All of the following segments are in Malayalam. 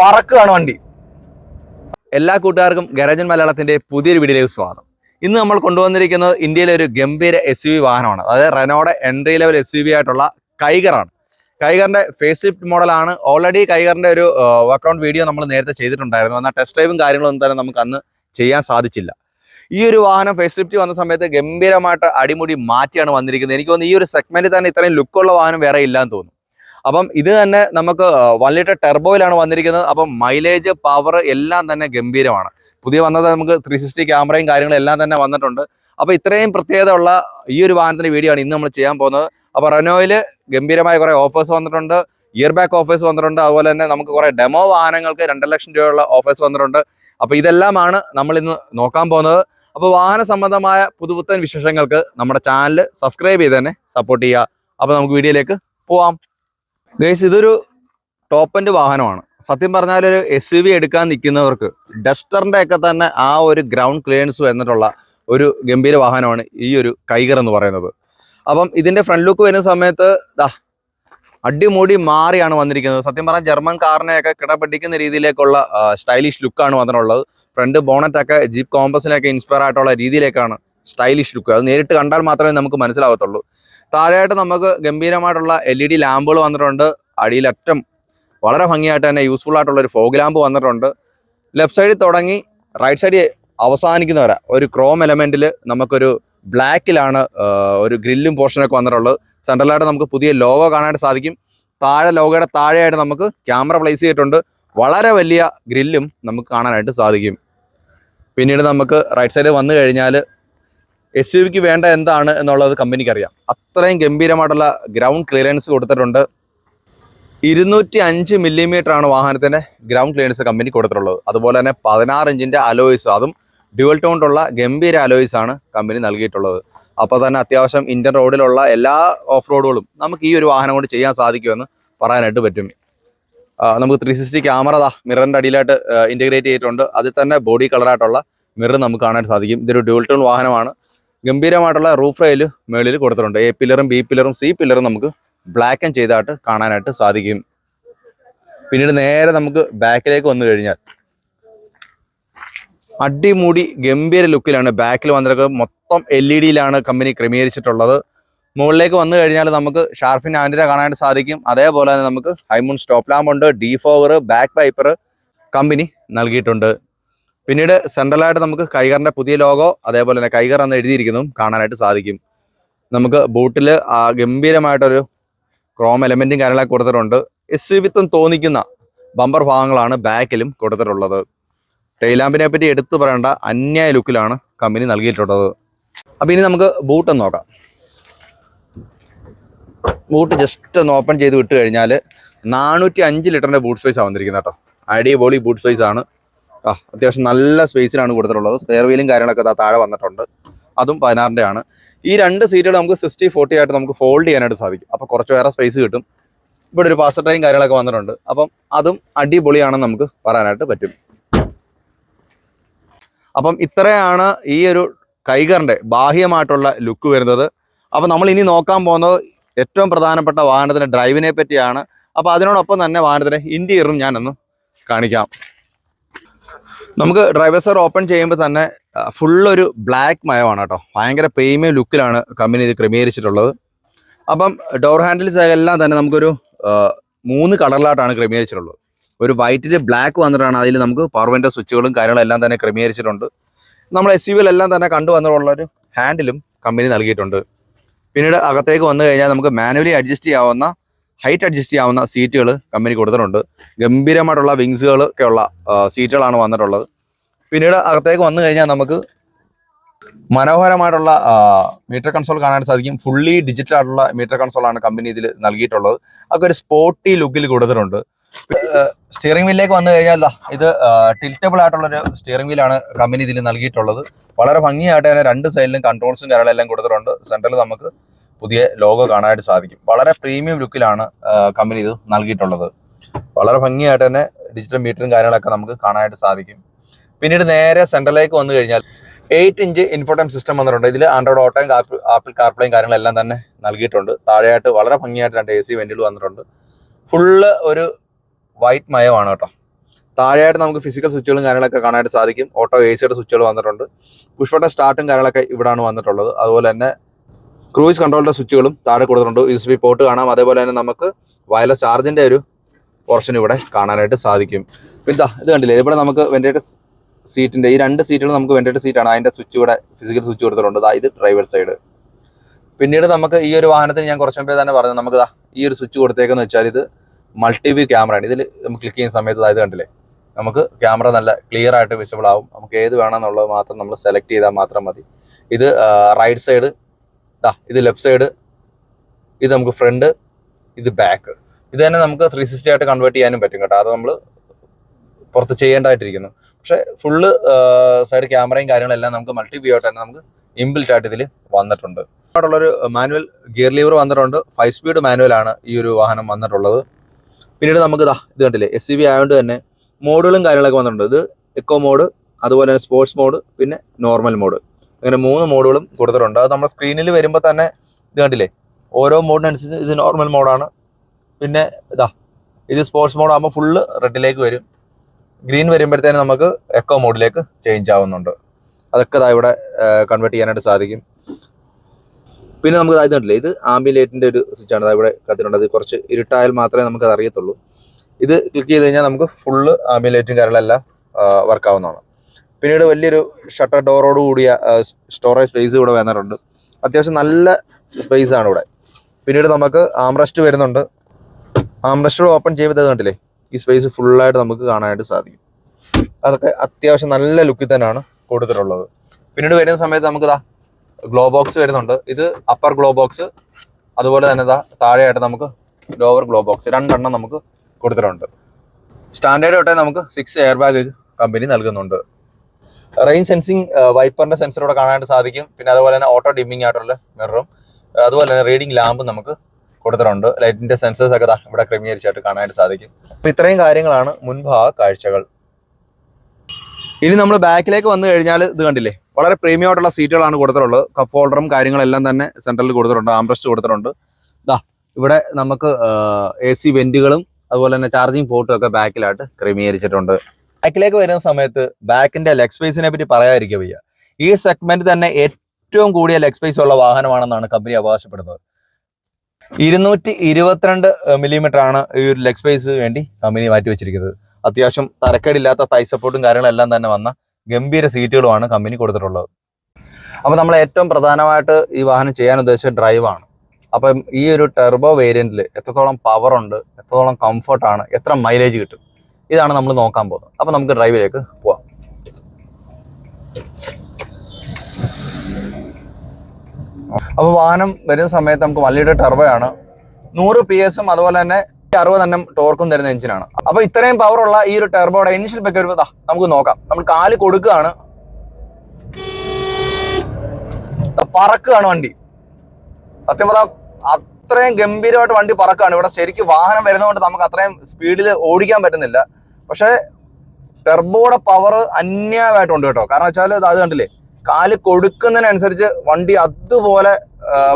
പറക്കുകയാണ് വണ്ടി. എല്ലാ കൂട്ടുകാർക്കും ഗരാജൻ മലയാളത്തിന്റെ പുതിയൊരു വീഡിയോയിലേക്ക് സ്വാഗതം. ഇന്ന് നമ്മൾ കൊണ്ടുവന്നിരിക്കുന്നത് ഇന്ത്യയിലെ ഒരു ഗംഭീര എസ് യു വാഹനമാണ്. അതായത് റെനോയുടെ entry level S U V ആയിട്ടുള്ള കൈഗറാണ് കൈഗറിന്റെ ഫേസ് ലിഫ്റ്റ് മോഡലാണ് ഓൾറെഡി കൈഗറിന്റെ ഒരു വർക്ക്ഔട്ട് വീഡിയോ നമ്മൾ നേരത്തെ ചെയ്തിട്ടുണ്ടായിരുന്നു. എന്നാൽ ടെസ്റ്റ് ഡ്രൈവും കാര്യങ്ങളൊന്നും തന്നെ നമുക്ക് അന്ന് ചെയ്യാൻ സാധിച്ചില്ല. ഈ ഒരു വാഹനം ഫേസ് ലിഫ്റ്റ് വന്ന സമയത്ത് ഗംഭീരമായിട്ട് അടിമുടി മാറ്റിയാണ് വന്നിരിക്കുന്നത്. എനിക്ക് തോന്നുന്നു ഈ ഒരു സെഗ്മെന്റിൽ തന്നെ ഇത്രയും ലുക്കുള്ള വാഹനം വേറെ ഇല്ലാന്ന് തോന്നുന്നു. അപ്പം ഇത് തന്നെ നമുക്ക് വൺ ലിറ്റർ ടെർബോയിലാണ് വന്നിരിക്കുന്നത്. അപ്പം മൈലേജ് പവർ എല്ലാം തന്നെ ഗംഭീരമാണ്. പുതിയ വന്നത് നമുക്ക് ത്രീ സിക്സ്റ്റി ക്യാമറയും കാര്യങ്ങളും എല്ലാം തന്നെ വന്നിട്ടുണ്ട്. അപ്പം ഇത്രയും പ്രത്യേകത ഉള്ള ഈ ഒരു വാഹനത്തിന്റെ വീഡിയോ ആണ് ഇന്ന് നമ്മൾ ചെയ്യാൻ പോകുന്നത്. അപ്പോൾ റെനോയിൽ ഗംഭീരമായ കുറേ ഓഫേഴ്സ് വന്നിട്ടുണ്ട്. ഇയർ ബാക്ക് ഓഫേഴ്സ് വന്നിട്ടുണ്ട്. അതുപോലെ തന്നെ നമുക്ക് കുറേ ഡെമോ വാഹനങ്ങൾക്ക് രണ്ടര ലക്ഷം രൂപയുള്ള ഓഫേഴ്സ് വന്നിട്ടുണ്ട്. അപ്പോൾ ഇതെല്ലാമാണ് നമ്മൾ ഇന്ന് നോക്കാൻ പോകുന്നത്. അപ്പോൾ വാഹന സംബന്ധമായ പുതുപുത്തൻ വിശേഷങ്ങൾക്ക് നമ്മുടെ ചാനൽ സബ്സ്ക്രൈബ് ചെയ്ത് തന്നെ സപ്പോർട്ട് ചെയ്യുക. അപ്പോൾ നമുക്ക് വീഡിയോയിലേക്ക് പോവാം. ഗൈസ് ഇതൊരു ടോപ്പന്റെ വാഹനമാണ്. സത്യം പറഞ്ഞാൽ ഒരു എസ് യു വി എടുക്കാൻ നിൽക്കുന്നവർക്ക് ഡസ്റ്ററിന്റെ ഒക്കെ തന്നെ ആ ഒരു ഗ്രൗണ്ട് ക്ലിയറൻസ് വന്നിട്ടുള്ള ഒരു ഗംഭീര വാഹനമാണ് ഈ ഒരു കൈകർ എന്ന് പറയുന്നത്. അപ്പം ഇതിന്റെ ഫ്രണ്ട് ലുക്ക് വരുന്ന സമയത്ത് ദാ അടിമുടി മാറിയാണ് വന്നിരിക്കുന്നത്. സത്യം പറഞ്ഞാൽ ജർമ്മൻ കാറിനെയൊക്കെ കിടപിടിക്കുന്ന രീതിയിലേക്കുള്ള സ്റ്റൈലിഷ് ലുക്കാണ് വന്നിട്ടുള്ളത്. ഫ്രണ്ട് ബോണറ്റ് ഒക്കെ ജീപ്പ് കോമ്പസിനൊക്കെ ഇൻസ്പയർ ആയിട്ടുള്ള രീതിയിലേക്കാണ് സ്റ്റൈലിഷ് ലുക്ക് അത് നേരിട്ട് കണ്ടാൽ മാത്രമേ നമുക്ക് മനസ്സിലാവത്തുള്ളൂ. താഴെയായിട്ട് നമുക്ക് ഗംഭീരമായിട്ടുള്ള എൽ ഇ ഡി ലാമ്പുകൾ വന്നിട്ടുണ്ട്. അടിയിലറ്റം വളരെ ഭംഗിയായിട്ട് തന്നെ യൂസ്ഫുൾ ആയിട്ടുള്ള ഒരു ഫോഗ് ലാമ്പ് വന്നിട്ടുണ്ട്. ലെഫ്റ്റ് സൈഡിൽ തുടങ്ങി റൈറ്റ് സൈഡിൽ അവസാനിക്കുന്ന വരെ ഒരു ക്രോം എലമെന്റിൽ നമുക്കൊരു ബ്ലാക്കിലാണ് ഒരു ഗ്രില്ലും പോർഷനൊക്കെ വന്നിട്ടുള്ളത്. സെൻട്രലായിട്ട് നമുക്ക് പുതിയ ലോഗോ കാണാനായിട്ട് സാധിക്കും. താഴെ ലോഗോയുടെ താഴെയായിട്ട് നമുക്ക് ക്യാമറ പ്ലേസ് ചെയ്തിട്ടുണ്ട്. വളരെ വലിയ ഗ്രില്ലും നമുക്ക് കാണാനായിട്ട് സാധിക്കും. പിന്നീട് നമുക്ക് റൈറ്റ് സൈഡിൽ വന്നു കഴിഞ്ഞാൽ എസ് യു വിക്ക് വേണ്ട എന്താണ് എന്നുള്ളത് കമ്പനിക്ക് അറിയാം. അത്രയും ഗംഭീരമായിട്ടുള്ള ഗ്രൗണ്ട് ക്ലിയറൻസ് കൊടുത്തിട്ടുണ്ട്. ഇരുന്നൂറ്റി അഞ്ച് മില്ലിമീറ്റർ ആണ് വാഹനത്തിന്റെ ഗ്രൗണ്ട് ക്ലിയറൻസ് കമ്പനി കൊടുത്തിട്ടുള്ളത്. അതുപോലെ തന്നെ പതിനാറ് ഇഞ്ചിന്റെ അലോയ്സ് അതും ഡ്യുവൽ ടോണ്ടുള്ള ഗംഭീര അലോയ്സ് ആണ് കമ്പനി നൽകിയിട്ടുള്ളത്. അപ്പോൾ തന്നെ അത്യാവശ്യം ഇന്ത്യൻ റോഡിലുള്ള എല്ലാ ഓഫ് റോഡുകളും നമുക്ക് ഈ ഒരു വാഹനം കൊണ്ട് ചെയ്യാൻ സാധിക്കുമെന്ന് പറയാനായിട്ട് പറ്റും. നമുക്ക് ത്രീ സിക്സ്റ്റി ക്യാമറ ദാ മിററിന്റെ അടിയിലായിട്ട് ഇന്റഗ്രേറ്റ് ചെയ്തിട്ടുണ്ട്. അതിൽ തന്നെ ബോഡി കളറായിട്ടുള്ള മിറർ നമുക്ക് കാണാൻ സാധിക്കും. ഇതൊരു ഡ്യുവൽ ടോൺ വാഹനമാണ്. ഗംഭീരമായിട്ടുള്ള റൂഫ് റെയിൽ മേളിൽ കൊടുത്തിട്ടുണ്ട്. എ പില്ലറും ബി പില്ലറും സി പില്ലറും നമുക്ക് ബ്ലാക്ക് ആൻഡ് ചെയ്തായിട്ട് കാണാനായിട്ട് സാധിക്കും. പിന്നീട് നേരെ നമുക്ക് ബാക്കിലേക്ക് വന്നു കഴിഞ്ഞാൽ അടിമുടി ഗംഭീര ലുക്കിലാണ് ബാക്കിൽ വന്നിരിക്കുന്നത്. മൊത്തം എൽ ഇ ഡിയിലാണ് കമ്പനി ക്രമീകരിച്ചിട്ടുള്ളത്. മുകളിലേക്ക് വന്നു കഴിഞ്ഞാൽ നമുക്ക് ഷാർഫിൻ ആന്റിന കാണാനായിട്ട് സാധിക്കും. അതേപോലെ തന്നെ നമുക്ക് ഹൈമൂൺ സ്റ്റോപ്പ് ലാമ്പുണ്ട് defogger back wiper company നൽകിയിട്ടുണ്ട്. പിന്നീട് സെൻട്രലായിട്ട് നമുക്ക് കൈകറിന്റെ പുതിയ ലോഗോ അതേപോലെ തന്നെ കൈകർ എന്ന് എഴുതിയിരിക്കുന്നതും കാണാനായിട്ട് സാധിക്കും. നമുക്ക് ബൂട്ടിൽ ഗംഭീരമായിട്ടൊരു ക്രോം എലമെന്റും കാര്യങ്ങളൊക്കെ കൊടുത്തിട്ടുണ്ട്. എസ് യു വിത്വം തോന്നിക്കുന്ന ബമ്പർ ഭാഗങ്ങളാണ് ബാക്കിലും കൊടുത്തിട്ടുള്ളത്. ടൈലാമ്പിനെ പറ്റി എടുത്തു പറയേണ്ട അന്യായ ലുക്കിലാണ് കമ്പനി നൽകിയിട്ടുള്ളത്. അപ്പോൾ ഇനി നമുക്ക് ബൂട്ട് ഒന്ന് നോക്കാം. ബൂട്ട് ജസ്റ്റ് ഒന്ന് ഓപ്പൺ ചെയ്ത് വിട്ട് കഴിഞ്ഞാൽ നാനൂറ്റി അഞ്ച് ലിറ്ററിന്റെ ബൂട്ട് സ്പേസ് ആണ് വന്നിരിക്കുന്നത് കേട്ടോ അടിപൊളി ബൂട്ട് സ്പേസ് ആണ്. ആ അത്യാവശ്യം നല്ല സ്പേസിലാണ് കൊടുത്തിട്ടുള്ളത്. സ്പെയർ വീലും കാര്യങ്ങളൊക്കെ താഴെ വന്നിട്ടുണ്ട്. അതും പതിനാറിന്റെ ആണ് ഈ രണ്ട് സീറ്റുകൾ നമുക്ക് സിക്സ്റ്റി ഫോർട്ടി ആയിട്ട് നമുക്ക് ഫോൾഡ് ചെയ്യാനായിട്ട് സാധിക്കും. അപ്പോൾ കുറച്ച് വേറെ സ്പേസ് കിട്ടും. ഇവിടെ ഒരു പാസ്റ്റർ ട്രെയിൻ കാര്യങ്ങളൊക്കെ വന്നിട്ടുണ്ട്. അപ്പം അതും അടിപൊളിയാണെന്ന് നമുക്ക് പറയാനായിട്ട് പറ്റും. അപ്പം ഇത്രയാണ് ഈ ഒരു കൈകറിന്റെ ബാഹ്യമായിട്ടുള്ള ലുക്ക് വരുന്നത്. അപ്പം നമ്മൾ ഇനി നോക്കാൻ പോകുന്നത് ഏറ്റവും പ്രധാനപ്പെട്ട വാഹനത്തിന്റെ ഡ്രൈവിനെ പറ്റിയാണ്. അപ്പോൾ അതിനോടൊപ്പം തന്നെ വാഹനത്തിന്റെ ഇന്റീരിയറും ഞാനൊന്ന് കാണിക്കാം. നമുക്ക് ഡ്രൈവർ സർ ഓപ്പൺ ചെയ്യുമ്പോൾ തന്നെ ഫുൾ ഒരു ബ്ലാക്ക് മയമാണ് കേട്ടോ. ഭയങ്കര പ്രീമിയം ലുക്കിലാണ് കമ്പനി ഇത് ക്രമീകരിച്ചിട്ടുള്ളത്. അപ്പം ഡോർ ഹാൻഡിൽസ് എല്ലാം തന്നെ നമുക്കൊരു മൂന്ന് കളറിലായിട്ടാണ് ക്രമീകരിച്ചിട്ടുള്ളത്. ഒരു വൈറ്റിൽ ബ്ലാക്ക് വന്നിട്ടാണ് അതിൽ നമുക്ക് പവർ വിൻഡോ സ്വിച്ചുകളും കാര്യങ്ങളും എല്ലാം തന്നെ ക്രമീകരിച്ചിട്ടുണ്ട്. നമ്മൾ എസ് യു എല്ലാം തന്നെ ഒരു ഹാൻഡിലും കമ്പനി നൽകിയിട്ടുണ്ട്. പിന്നീട് അകത്തേക്ക് വന്നു കഴിഞ്ഞാൽ നമുക്ക് മാനുവലി അഡ്ജസ്റ്റ് ചെയ്യാവുന്ന ഹൈറ്റ് അഡ്ജസ്റ്റ് ചെയ്യാവുന്ന സീറ്റുകൾ കമ്പനി കൊടുത്തിട്ടുണ്ട്. ഗംഭീരമായിട്ടുള്ള വിങ്സുകൾ ഒക്കെ ഉള്ള സീറ്റുകളാണ് വന്നിട്ടുള്ളത്. പിന്നീട് അകത്തേക്ക് വന്നു കഴിഞ്ഞാൽ നമുക്ക് മനോഹരമായിട്ടുള്ള മീറ്റർ കൺസോൾ കാണാൻ സാധിക്കും. ഫുള്ളി ഡിജിറ്റൽ ആയിട്ടുള്ള മീറ്റർ കൺസോളാണ് കമ്പനി ഇതിൽ നൽകിയിട്ടുള്ളത്. അതൊക്കെ ഒരു സ്പോർട്ടി ലുക്കിൽ കൊടുത്തിട്ടുണ്ട്. സ്റ്റിയറിംഗ് വീലിലേക്ക് വന്നു കഴിഞ്ഞാൽ ഇത് ടിൽറ്റബിൾ ആയിട്ടുള്ളൊരു സ്റ്റിയറിംഗ് വീലാണ് കമ്പനി ഇതിൽ നൽകിയിട്ടുള്ളത്. വളരെ ഭംഗിയായിട്ട് തന്നെ രണ്ട് സൈഡിലും കൺട്രോൾസും കാര്യങ്ങളെല്ലാം കൊടുത്തിട്ടുണ്ട്. സെൻട്രൽ നമുക്ക് പുതിയ ലോഗോ കാണാനായിട്ട് സാധിക്കും. വളരെ പ്രീമിയം ലുക്കിലാണ് കമ്പനി ഇത് നൽകിയിട്ടുള്ളത്. വളരെ ഭംഗിയായിട്ട് തന്നെ ഡിജിറ്റൽ മീറ്ററും കാര്യങ്ങളൊക്കെ നമുക്ക് കാണാനായിട്ട് സാധിക്കും. പിന്നീട് നേരെ സെൻട്രലിലേക്ക് വന്നു കഴിഞ്ഞാൽ എയ്റ്റ് ഇഞ്ച് ഇൻഫോടൈം സിസ്റ്റം വന്നിട്ടുണ്ട്. ഇതിൽ ആൻഡ്രോയിഡ് ഓട്ടോയും ആപ്പിൾ കാർപ്ലേയും കാര്യങ്ങളെല്ലാം തന്നെ നൽകിയിട്ടുണ്ട്. താഴെയായിട്ട് വളരെ ഭംഗിയായിട്ട് രണ്ട് എ സി വെന്റിൽ വന്നിട്ടുണ്ട്. ഫുള്ള് ഒരു വൈറ്റ് മയമാണ് കേട്ടോ. താഴെയായിട്ട് നമുക്ക് ഫിസിക്കൽ സ്വിച്ചുകളും കാര്യങ്ങളൊക്കെ കാണാനായിട്ട് സാധിക്കും. ഓട്ടോ എ സിയുടെ സ്വിച്ചുകൾ വന്നിട്ടുണ്ട്. പുഷ്പട്ട സ്റ്റാർട്ടും കാര്യങ്ങളൊക്കെ ഇവിടാണ് വന്നിട്ടുള്ളത്. അതുപോലെ തന്നെ ക്രൂയിസ് കൺട്രോളിന്റെ സ്വിച്ചുകളും താഴെ കൊടുത്തിട്ടുണ്ട്. യു എസ് ബി പോർട്ട് കാണാം. അതേപോലെ തന്നെ നമുക്ക് വയർലെസ് ചാർജിന്റെ ഒരു പോർഷൻ ഇവിടെ കാണാനായിട്ട് സാധിക്കും. ദാ ഇത് കണ്ടില്ലേ? ഇവിടെ നമുക്ക് വെന്റിലേറ്റർ സീറ്റിന്റെ ഈ രണ്ട് സീറ്റുകൾ നമുക്ക് വെന്റിലേറ്റർ സീറ്റാണ് അതിന്റെ സ്വിച്ച് ഇവിടെ ഫിസിക്കൽ സ്വിച്ച് കൊടുത്തിട്ടുണ്ട്. ദാ ഇത് ഡ്രൈവർ സൈഡ് പിന്നീട് നമുക്ക് ഈ ഒരു വാഹനത്തിന് ഞാൻ കുറച്ചു മുമ്പേ തന്നെ പറഞ്ഞു. നമുക്ക് ദാ ഈ ഒരു സ്വിച്ച് കൊടുത്തേക്കെന്ന് വെച്ചാൽ ഇത് മൾട്ടി വ്യൂ ക്യാമറയാണ് ഇതിൽ നമുക്ക് ക്ലിക്ക് ചെയ്യുന്ന സമയത്ത് ഇത് കണ്ടില്ലേ? നമുക്ക് ക്യാമറ നല്ല ക്ലിയർ ആയിട്ട് വിസിബിൾ ആവും. നമുക്ക് ഏത് വേണമെന്നുള്ളത് മാത്രം നമ്മൾ സെലക്ട് ചെയ്താൽ മാത്രം മതി. ഇത് റൈറ്റ് സൈഡ് ദാ ഇത് ലെഫ്റ്റ് സൈഡ് ഇത് നമുക്ക് ഫ്രണ്ട് ഇത് ബാക്ക് ഇത് തന്നെ നമുക്ക് ത്രീ സിക്സ്റ്റി ആയിട്ട് കൺവേർട്ട് ചെയ്യാനും പറ്റും കേട്ടോ. അത് നമ്മൾ പുറത്ത് ചെയ്യേണ്ടതായിട്ടിരിക്കുന്നു. പക്ഷേ ഫുള്ള് സൈഡ് ക്യാമറയും കാര്യങ്ങളെല്ലാം നമുക്ക് മൾട്ടി വ്യൂ ആയിട്ട് തന്നെ നമുക്ക് ഇൻബിൽറ്റ് ആയിട്ട് ഇതിൽ വന്നിട്ടുണ്ട്. ഒരു മാനുവൽ ഗിയർ ലീവർ വന്നിട്ടുണ്ട്. ഫൈവ് സ്പീഡ് മാനുവൽ ആണ് ഈ ഒരു വാഹനം വന്നിട്ടുള്ളത്. പിന്നീട് നമുക്ക് ഇതാ ഇത് കണ്ടില്ലേ എസ് സി വി ആയതുകൊണ്ട് തന്നെ മോഡുകളും കാര്യങ്ങളൊക്കെ വന്നിട്ടുണ്ട്. ഇത് എക്കോ മോഡ് അതുപോലെ തന്നെ സ്പോർട്സ് മോഡ് പിന്നെ നോർമൽ മോഡ് അങ്ങനെ മൂന്ന് മോഡുകളും കൊടുത്തിട്ടുണ്ട്. അത് നമ്മുടെ സ്ക്രീനിൽ വരുമ്പോൾ തന്നെ ഇത് കണ്ടില്ലേ? ഓരോ മോഡിനനുസരിച്ച് ഇത് നോർമൽ മോഡാണ് പിന്നെ ഇതാ ഇത് സ്പോർട്സ് മോഡാകുമ്പോൾ ഫുള്ള് റെഡിലേക്ക് വരും. ഗ്രീൻ വരുമ്പോഴത്തേനും നമുക്ക് എക്കോ മോഡിലേക്ക് ചേഞ്ച് ആവുന്നുണ്ട്. അതൊക്കെ ഇതാ ഇവിടെ കൺവേർട്ട് ചെയ്യാനായിട്ട് സാധിക്കും. പിന്നെ നമുക്ക് ഇത് കണ്ടില്ലേ? ഇത് ആംബിലേറ്റിന്റെ ഒരു സ്വിച്ചാണ് ദാ ഇവിടെ കത്തിട്ടുണ്ട് അത് കുറച്ച് ഇരുട്ടായാൽ മാത്രമേ നമുക്കത് അറിയത്തുള്ളൂ. ഇത് ക്ലിക്ക് ചെയ്ത് കഴിഞ്ഞാൽ നമുക്ക് ഫുള്ള് ആംബിലേറ്റും കാര്യങ്ങളെല്ലാം വർക്ക് ആവുന്നതാണ്. പിന്നീട് വലിയൊരു ഷട്ടർ ഡോറോട് കൂടിയ സ്റ്റോറേജ് സ്പേസ് ഇവിടെ വന്നിട്ടുണ്ട് അത്യാവശ്യം നല്ല സ്പേസ് ആണ് ഇവിടെ. പിന്നീട് നമുക്ക് ആംറസ്റ്റ് വരുന്നുണ്ട്. ആംറസ്റ്റ് ഓപ്പൺ ചെയ്യുമ്പോൾ ചെയ്ത് കണ്ടില്ലേ? ഈ സ്പേസ് ഫുള്ളായിട്ട് നമുക്ക് കാണാനായിട്ട് സാധിക്കും. അതൊക്കെ അത്യാവശ്യം നല്ല ലുക്കിൽ തന്നെയാണ് കൊടുത്തിട്ടുള്ളത്. പിന്നീട് വരുന്ന സമയത്ത് നമുക്ക് ഇതാ ഗ്ലോ ബോക്സ് വരുന്നുണ്ട്. ഇത് അപ്പർ ഗ്ലോ ബോക്സ് അതുപോലെ തന്നെ ഇതാ താഴെയായിട്ട് നമുക്ക് ലോവർ ഗ്ലോ ബോക്സ് രണ്ടെണ്ണം നമുക്ക് കൊടുത്തിട്ടുണ്ട്. സ്റ്റാൻഡേർഡ് തൊട്ടേ നമുക്ക് സിക്സ് എയർ ബാഗ് കമ്പനി നൽകുന്നുണ്ട്. റെയിൻ സെൻസിങ് വൈപ്പറിന്റെ സെൻസർ ഇവിടെ കാണാനായിട്ട് സാധിക്കും. പിന്നെ അതുപോലെ തന്നെ ഓട്ടോ ഡിമ്മിങ് ആയിട്ടുള്ള മിററും അതുപോലെ തന്നെ റീഡിംഗ് ലാമ്പും നമുക്ക് കൊടുത്തിട്ടുണ്ട്. ലൈറ്റിന്റെ സെൻസേഴ്സ് ഒക്കെ ഇവിടെ ക്രമീകരിച്ചായിട്ട് കാണാനായിട്ട് സാധിക്കും. അപ്പൊ ഇത്രയും കാര്യങ്ങളാണ് മുൻഭാഗ കാഴ്ചകൾ. ഇനി നമ്മൾ ബാക്കിലേക്ക് വന്നു കഴിഞ്ഞാൽ ഇത് കണ്ടില്ലേ? വളരെ പ്രീമിയം ആയിട്ടുള്ള സീറ്റുകളാണ് കൊടുത്തിട്ടുള്ളത്. കപ്പ് ഹോൾഡറും കാര്യങ്ങളെല്ലാം തന്നെ സെൻട്രലിൽ കൊടുത്തിട്ടുണ്ട് ആംബ്രസ്റ്റ് കൊടുത്തിട്ടുണ്ട്. ദാ ഇവിടെ നമുക്ക് എ സി വെന്റുകളും അതുപോലെ തന്നെ ചാർജിങ് പോർട്ടും ഒക്കെ ബാക്കിലായിട്ട് ക്രമീകരിച്ചിട്ടുണ്ട്. ബാക്കിലേക്ക് വരുന്ന സമയത്ത് ബാക്കിന്റെ ലെഗ് സ്പേസിനെ പറ്റി പറയാതിരിക്കുക വയ്യ. ഈ സെഗ്മെന്റ് തന്നെ ഏറ്റവും കൂടിയ ലെഗ് സ്പേസ് ഉള്ള വാഹനമാണെന്നാണ് കമ്പനി അവകാശപ്പെടുന്നത്. ഇരുന്നൂറ്റി ഇരുപത്തിരണ്ട് മില്ലിമീറ്റർ ആണ് ഈ ഒരു ലെഗ് സ്പേസ് വേണ്ടി കമ്പനി മാറ്റി വെച്ചിരിക്കുന്നത്. അത്യാവശ്യം തരക്കേടില്ലാത്ത തൈ സപ്പോർട്ടും കാര്യങ്ങളെല്ലാം തന്നെ വന്ന ഗംഭീര സീറ്റുകളുമാണ് കമ്പനി കൊടുത്തിട്ടുള്ളത്. അപ്പോൾ നമ്മൾ ഏറ്റവും പ്രധാനമായിട്ട് ഈ വാഹനം ചെയ്യാൻ ഉദ്ദേശിച്ച ഡ്രൈവാണ് അപ്പം ഈ ഒരു ടെർബോ വേരിയന്റിൽ എത്രത്തോളം പവർ ഉണ്ട് എത്രത്തോളം കംഫർട്ടാണ് എത്ര മൈലേജ് കിട്ടും? ഇതാണ് നമ്മൾ നോക്കാൻ പോകുന്നത്. അപ്പോൾ നമുക്ക് ഡ്രൈവിലേക്ക് പോവാം. അപ്പോൾ വാഹനം വരുന്ന സമയത്ത് നമുക്ക് വള്ളിയുടെ ടെർബോയാണ് നൂറ് പി എസും അതുപോലെ തന്നെ അറുപത് എണ്ണം ടോർക്കും തരുന്ന എഞ്ചിനാണ് അപ്പൊ ഇത്രയും പവർ ഉള്ള ഈ ഒരു ടെർബോയുടെ ഇനിഷ്യൽ ബെക്ക് വരുമ്പോൾ നമുക്ക് നോക്കാം. നമ്മൾ കാൽ കൊടുക്കുകയാണ്. പറക്കുകയാണ് വണ്ടി. സത്യം പറഞ്ഞാൽ അത്രയും ഗംഭീരമായിട്ട് വണ്ടി പറക്കുകയാണ്. ഇവിടെ ശരിക്കും വാഹനം വരുന്നതുകൊണ്ട് നമുക്ക് അത്രയും സ്പീഡിൽ ഓടിക്കാൻ പറ്റുന്നില്ല. പക്ഷേ ടെർബോയുടെ പവർ അന്യായമായിട്ടുണ്ട് കേട്ടോ. കാരണം വെച്ചാൽ അത് കണ്ടില്ലേ? കാൽ കൊടുക്കുന്നതിനനുസരിച്ച് വണ്ടി അതുപോലെ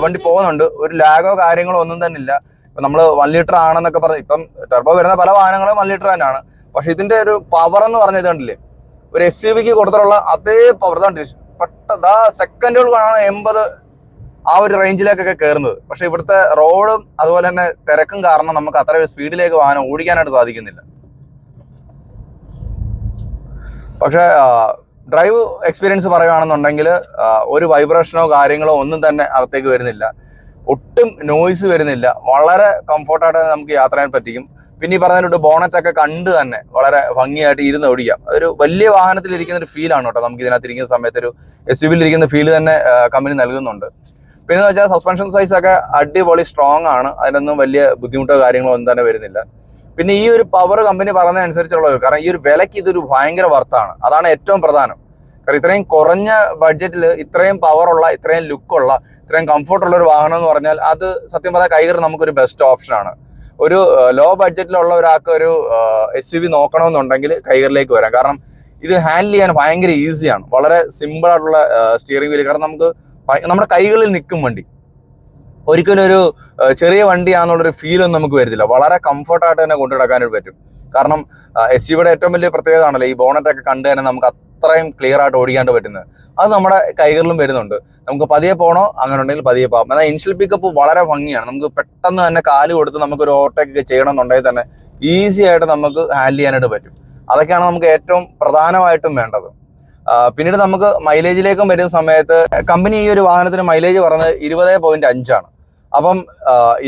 വണ്ടി പോകുന്നുണ്ട്. ഒരു ലാഗോ കാര്യങ്ങളോ ഒന്നും തന്നെ ഇല്ല. ഇപ്പൊ നമ്മൾ വൺ ലിറ്റർ ആണെന്നൊക്കെ പറഞ്ഞു ഇപ്പം ടെർബോ വരുന്ന പല വാഹനങ്ങളും വൺ ലിറ്റർ തന്നെയാണ്. പക്ഷെ ഇതിന്റെ ഒരു പവർ എന്ന് പറഞ്ഞത് കണ്ടില്ലേ? ഒരു എസ് യു വിക്ക് കൊടുത്തിട്ടുള്ള അതേ പവർ പെട്ടതാ സെക്കൻഡുകൾ കാണാൻ എൺപത് ആ ഒരു റേഞ്ചിലേക്കൊക്കെ കയറുന്നത് പക്ഷെ ഇവിടുത്തെ റോഡും അതുപോലെ തന്നെ തിരക്കും കാരണം നമുക്ക് അത്ര സ്പീഡിലേക്ക് വാഹനം ഓടിക്കാനായിട്ട് സാധിക്കുന്നില്ല. പക്ഷെ ഡ്രൈവ് എക്സ്പീരിയൻസ് പറയുകയാണെന്നുണ്ടെങ്കിൽ ഒരു വൈബ്രേഷനോ കാര്യങ്ങളോ ഒന്നും തന്നെ അകത്തേക്ക് വരുന്നില്ല. ഒട്ടും നോയ്സ് വരുന്നില്ല. വളരെ കംഫർട്ടായിട്ട് നമുക്ക് യാത്ര ചെയ്യാൻ പറ്റിക്കും. പിന്നെ ഈ പറഞ്ഞിട്ട് ബോണറ്റൊക്കെ കണ്ട് തന്നെ വളരെ ഭംഗിയായിട്ട് ഇരുന്ന് ഓടിക്കാം. ഒരു വലിയ വാഹനത്തിൽ ഇരിക്കുന്ന ഒരു ഫീലാണ് കേട്ടോ നമുക്ക് ഇതിനകത്ത് ഇരിക്കുന്ന സമയത്ത് ഒരു എസ് ഇരിക്കുന്ന ഫീൽ തന്നെ കമ്പനി നൽകുന്നുണ്ട്. പിന്നെ വെച്ചാൽ സസ്പെൻഷൻ സൈസ് ഒക്കെ അടിപൊളി സ്ട്രോങ് ആണ്. അതിനൊന്നും വലിയ ബുദ്ധിമുട്ടോ കാര്യങ്ങളോ ഒന്നും തന്നെ വരുന്നില്ല. പിന്നെ ഈ ഒരു പവർ കമ്പനി പറഞ്ഞതനുസരിച്ചുള്ള ഒരു കാരണം ഈ ഒരു വിലയ്ക്ക് ഇതൊരു ഭയങ്കര വർത്താണ്. അതാണ് ഏറ്റവും പ്രധാനം. കാരണം ഇത്രയും കുറഞ്ഞ ബഡ്ജറ്റിൽ ഇത്രയും പവറുള്ള ഇത്രയും ലുക്കുള്ള ഇത്രയും കംഫർട്ടുള്ള ഒരു വാഹനം എന്ന് പറഞ്ഞാൽ അത് സത്യം പറഞ്ഞാൽ കൈകറി നമുക്കൊരു ബെസ്റ്റ് ഓപ്ഷനാണ് ഒരു ലോ ബഡ്ജറ്റിലുള്ള ഒരാൾക്ക് ഒരു എസ് യു വി നോക്കണമെന്നുണ്ടെങ്കിൽ കൈകറിലേക്ക് വരാം. കാരണം ഇത് ഹാൻഡിൽ ചെയ്യാൻ ഭയങ്കര ഈസിയാണ് വളരെ സിമ്പിൾ ആയിട്ടുള്ള സ്റ്റിയറിംഗ് വീൽ കാരണം നമുക്ക് നമ്മുടെ കൈകളിൽ നിൽക്കും വണ്ടി. ഒരിക്കലും ഒരു ചെറിയ വണ്ടിയാണെന്നുള്ളൊരു ഫീലൊന്നും നമുക്ക് വരുന്നില്ല. വളരെ കംഫർട്ടായിട്ട് തന്നെ കൊണ്ടു നടക്കാനായിട്ട് പറ്റും. കാരണം എസ് യുടെ ഏറ്റവും വലിയ പ്രത്യേകത ആണല്ലോ ഈ ബോണറ്റൊക്കെ കണ്ടു തന്നെ നമുക്ക് അത്രയും ക്ലിയർ ആയിട്ട് ഓടിക്കാണ്ട് പറ്റുന്നത്. അത് നമ്മുടെ കൈകളിലും വരുന്നുണ്ട്. നമുക്ക് പതിയെ പോകണോ അങ്ങനെ ഉണ്ടെങ്കിൽ പതിയെ പോകാം എന്നാൽ ഇൻഷ്യൽ പിക്കപ്പ് വളരെ ഭംഗിയാണ്. നമുക്ക് പെട്ടെന്ന് തന്നെ കാൽ കൊടുത്ത് നമുക്ക് ഒരു ഓവർടേക്ക് ഒക്കെ ചെയ്യണം എന്നുണ്ടെങ്കിൽ തന്നെ ഈസി ആയിട്ട് നമുക്ക് ഹാൻഡിൽ ചെയ്യാനായിട്ട് പറ്റും. അതൊക്കെയാണ് നമുക്ക് ഏറ്റവും പ്രധാനമായിട്ടും വേണ്ടത്. പിന്നീട് നമുക്ക് മൈലേജിലേക്കും വരുന്ന സമയത്ത് കമ്പനി ഈ ഒരു വാഹനത്തിന് മൈലേജ് പറഞ്ഞത് ഇരുപത് പോയിന്റ് അഞ്ചാണ്. അപ്പം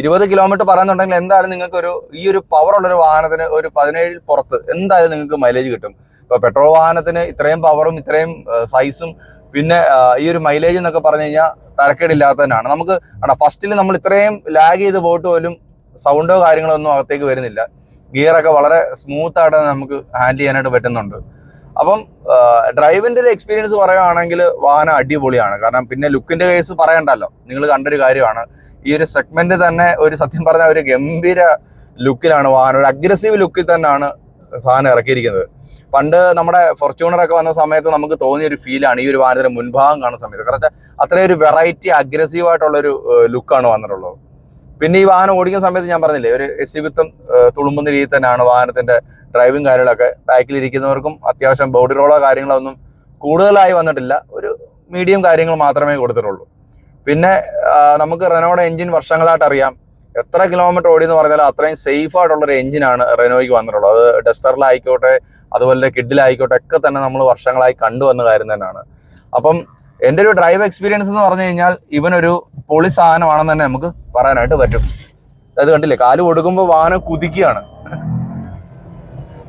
ഇരുപത് കിലോമീറ്റർ പറയുന്നുണ്ടെങ്കിൽ എന്തായാലും നിങ്ങൾക്ക് ഒരു ഈ ഒരു പവർ ഉള്ളൊരു വാഹനത്തിന് ഒരു പതിനേഴിൽ പുറത്ത് എന്തായാലും നിങ്ങൾക്ക് മൈലേജ് കിട്ടും. ഇപ്പൊ പെട്രോൾ വാഹനത്തിന് ഇത്രയും പവറും ഇത്രയും സൈസും പിന്നെ ഈ ഒരു മൈലേജ് എന്നൊക്കെ പറഞ്ഞു കഴിഞ്ഞാൽ തരക്കേടില്ലാത്തതിനാണ് നമുക്ക് ഫസ്റ്റിൽ നമ്മൾ ഇത്രയും ലാഗ് ചെയ്ത് പോയിട്ട് പോലും സൗണ്ടോ കാര്യങ്ങളോ ഒന്നും അകത്തേക്ക് വരുന്നില്ല. ഗിയറൊക്കെ വളരെ സ്മൂത്ത് ആയിട്ട് നമുക്ക് ഹാൻഡിൽ ചെയ്യാനായിട്ട് പറ്റുന്നുണ്ട്. അപ്പം ഡ്രൈവിന്റെ ഒരു എക്സ്പീരിയൻസ് പറയുകയാണെങ്കിൽ വാഹനം അടിപൊളിയാണ്. കാരണം പിന്നെ ലുക്കിന്റെ കേസ് പറയണ്ടല്ലോ. നിങ്ങൾ കണ്ടൊരു കാര്യമാണ്. ഈ ഒരു സെഗ്മെന്റ് തന്നെ ഒരു സത്യം പറഞ്ഞ ഒരു ഗംഭീര ലുക്കിലാണ് വാഹനം. ഒരു അഗ്രസീവ് ലുക്കിൽ തന്നെയാണ് സാധനം ഇറക്കിയിരിക്കുന്നത്. പണ്ട് നമ്മുടെ ഫോർച്യൂണർ ഒക്കെ വന്ന സമയത്ത് നമുക്ക് തോന്നിയ ഒരു ഫീലാണ് ഈ ഒരു വാഹനത്തിന്റെ മുൻഭാഗം കാണുന്ന സമയത്ത്. കാരണം അത്രയും ഒരു വെറൈറ്റി അഗ്രസീവ് ആയിട്ടുള്ള ഒരു ലുക്കാണ് വന്നിട്ടുള്ളത്. പിന്നെ ഈ വാഹനം ഓടിക്കുന്ന സമയത്ത് ഞാൻ പറഞ്ഞില്ലേ ഒരു എസ് സി വിത്തം തുളുമ്പുന്ന രീതിയിൽ തന്നെയാണ് വാഹനത്തിന്റെ ഡ്രൈവിംഗ് കാര്യങ്ങളൊക്കെ ബാക്കിൽ ഇരിക്കുന്നവർക്കും അത്യാവശ്യം ബോഡി റോളോ കാര്യങ്ങളോ ഒന്നും കൂടുതലായി വന്നിട്ടില്ല. ഒരു മീഡിയം കാര്യങ്ങൾ മാത്രമേ കൊടുത്തിട്ടുള്ളൂ. പിന്നെ നമുക്ക് റെനോയുടെ എഞ്ചിൻ വർഷങ്ങളായിട്ട് അറിയാം. എത്ര കിലോമീറ്റർ ഓടി എന്ന് പറഞ്ഞാൽ അത്രയും സേഫ് ആയിട്ടുള്ളൊരു എഞ്ചിനാണ് റെനോയ്ക്ക് വന്നിട്ടുള്ളത്. അത് ഡസ്റ്ററിലായിക്കോട്ടെ അതുപോലെ കിഡിലായിക്കോട്ടെ ഒക്കെ തന്നെ നമ്മൾ വർഷങ്ങളായി കണ്ടുവന്ന കാര്യം തന്നെയാണ്. അപ്പം എന്റെ ഒരു ഡ്രൈവ് എക്സ്പീരിയൻസ് എന്ന് പറഞ്ഞു കഴിഞ്ഞാൽ ഇവനൊരു പൊളി സാധനമാണെന്ന് തന്നെ നമുക്ക് പറയാനായിട്ട് പറ്റും. അത് കണ്ടില്ലേ? കാൽ കൊടുക്കുമ്പോൾ വാഹനം കുതിക്കുകയാണ്.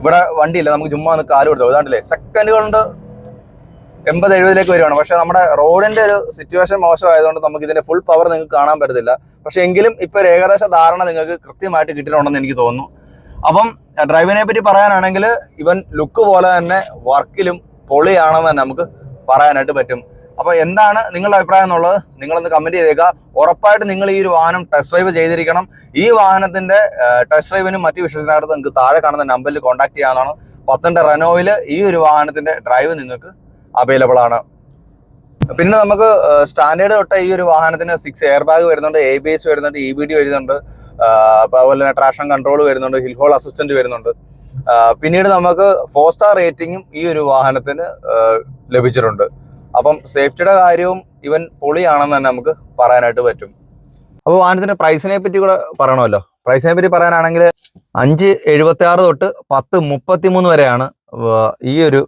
ഇവിടെ വണ്ടിയില്ല നമുക്ക് ചുമ്മാ ഒന്ന് കാൽ കൊടുത്തു അതാണ്ടല്ലേ സെക്കൻഡ് കൊണ്ട് എൺപത് എഴുപതിലേക്ക് വരുവാണ്. പക്ഷെ നമ്മുടെ റോഡിന്റെ ഒരു സിറ്റുവേഷൻ മോശമായതുകൊണ്ട് നമുക്ക് ഇതിന്റെ ഫുൾ പവർ നിങ്ങൾക്ക് കാണാൻ പറ്റത്തില്ല. പക്ഷെ എങ്കിലും ഇപ്പൊ ഒരു ഏകദേശ ധാരണ നിങ്ങൾക്ക് കൃത്യമായിട്ട് കിട്ടിയിട്ടുണ്ടെന്ന് എനിക്ക് തോന്നുന്നു. അപ്പം ഡ്രൈവിനെ പറ്റി പറയാനാണെങ്കിൽ ഇവൻ ലുക്ക് പോലെ തന്നെ വർക്കിലും പൊളിയാണെന്ന് തന്നെ നമുക്ക് പറയാനായിട്ട് പറ്റും. അപ്പൊ എന്താണ് നിങ്ങളുടെ അഭിപ്രായം എന്നുള്ളത്? നിങ്ങളൊന്ന് കമന്റ് ചെയ്തേക്കുക. ഉറപ്പായിട്ട് നിങ്ങൾ ഈ ഒരു വാഹനം ടെസ്റ്റ് ഡ്രൈവ് ചെയ്തിരിക്കണം. ഈ വാഹനത്തിന്റെ ടെസ്റ്റ് ഡ്രൈവിനും മറ്റു വിഷയത്തിനകത്ത് നിങ്ങൾക്ക് താഴെ കാണുന്ന നമ്പറിൽ കോൺടാക്ട് ചെയ്യാനാണ് പത്തിന്റെ റെനോയിൽ ഈ ഒരു വാഹനത്തിന്റെ ഡ്രൈവ് നിങ്ങൾക്ക് അവൈലബിൾ ആണ്. പിന്നെ നമുക്ക് സ്റ്റാൻഡേർഡ് തൊട്ട് ഈ ഒരു വാഹനത്തിന് സിക്സ് എയർ ബാഗ് വരുന്നുണ്ട് എ ബി എസ് വരുന്നുണ്ട് ഇ ബി ഡി വരുന്നുണ്ട് അതുപോലെ തന്നെ ട്രാഷൻ കൺട്രോൾ വരുന്നുണ്ട് ഹിൽ ഹോൾ അസിസ്റ്റന്റ് വരുന്നുണ്ട്. പിന്നീട് നമുക്ക് ഫോർ സ്റ്റാർ റേറ്റിംഗും ഈ ഒരു വാഹനത്തിന് ലഭിച്ചിട്ടുണ്ട്. അപ്പം സേഫ്റ്റിയുടെ കാര്യവും ഇവൻ പൊളിയാണെന്ന് തന്നെ നമുക്ക് പറയാനായിട്ട് പറ്റും. അപ്പോൾ വാഹനത്തിന്റെ പ്രൈസിനെ പറ്റി കൂടെ പറയണമല്ലോ. പ്രൈസിനെ പറ്റി പറയാനാണെങ്കിൽ അഞ്ച് എഴുപത്തി ആറ് തൊട്ട് പത്ത് മുപ്പത്തി മൂന്ന് വരെയാണ് ഈ ഒരു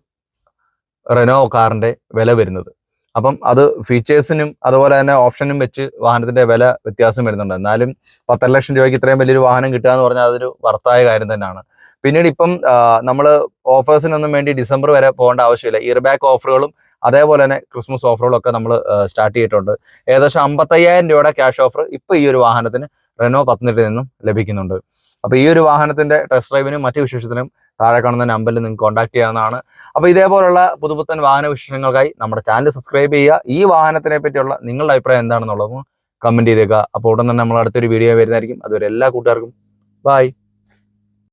റെനോ കാറിന്റെ വില വരുന്നത്. അപ്പം അത് ഫീച്ചേഴ്സിനും അതുപോലെ തന്നെ ഓപ്ഷനും വെച്ച് വാഹനത്തിന്റെ വില വ്യത്യാസം വരുന്നുണ്ട്. എന്നാലും പത്തര ലക്ഷം രൂപയ്ക്ക് ഇത്രയും വലിയൊരു വാഹനം കിട്ടുക എന്ന് പറഞ്ഞാൽ അതൊരു വർത്തായ കാര്യം തന്നെയാണ്. പിന്നീട് ഇപ്പം നമ്മൾ ഓഫേഴ്സിനൊന്നും വേണ്ടി ഡിസംബർ വരെ പോകേണ്ട ആവശ്യമില്ല. ഇയർ ബാക്ക് ഓഫറുകളും അതേപോലെ തന്നെ ക്രിസ്മസ് ഓഫറുകളൊക്കെ നമ്മൾ സ്റ്റാർട്ട് ചെയ്തിട്ടുണ്ട്. ഏകദേശം അമ്പത്തയ്യായിരം രൂപയുടെ ക്യാഷ് ഓഫർ ഇപ്പോൾ ഈ ഒരു വാഹനത്തിന് റെനോ പത്തനംതിട്ടയിൽ നിന്നും ലഭിക്കുന്നുണ്ട്. അപ്പോൾ ഈ ഒരു വാഹനത്തിന്റെ ടെസ്റ്റ് ഡ്രൈവിനും മറ്റു വിശേഷത്തിനും താഴെ കാണുന്ന നമ്പറിൽ നിങ്ങൾക്ക് കോൺടാക്ട് ചെയ്യാവുന്നതാണ്. അപ്പോൾ ഇതേപോലുള്ള പുതുപുത്തൻ വാഹന വിശേഷങ്ങൾക്കായി നമ്മുടെ ചാനൽ സബ്സ്ക്രൈബ് ചെയ്യുക. ഈ വാഹനത്തിനെ പറ്റിയുള്ള നിങ്ങളുടെ അഭിപ്രായം എന്താണെന്നുള്ളതും കമന്റ് ചെയ്തേക്കുക. അപ്പോൾ ഉടൻ തന്നെ നമ്മൾ അടുത്തൊരു വീഡിയോ വരുന്നതായിരിക്കും. അതുവരെ എല്ലാ കൂട്ടുകാർക്കും ബൈ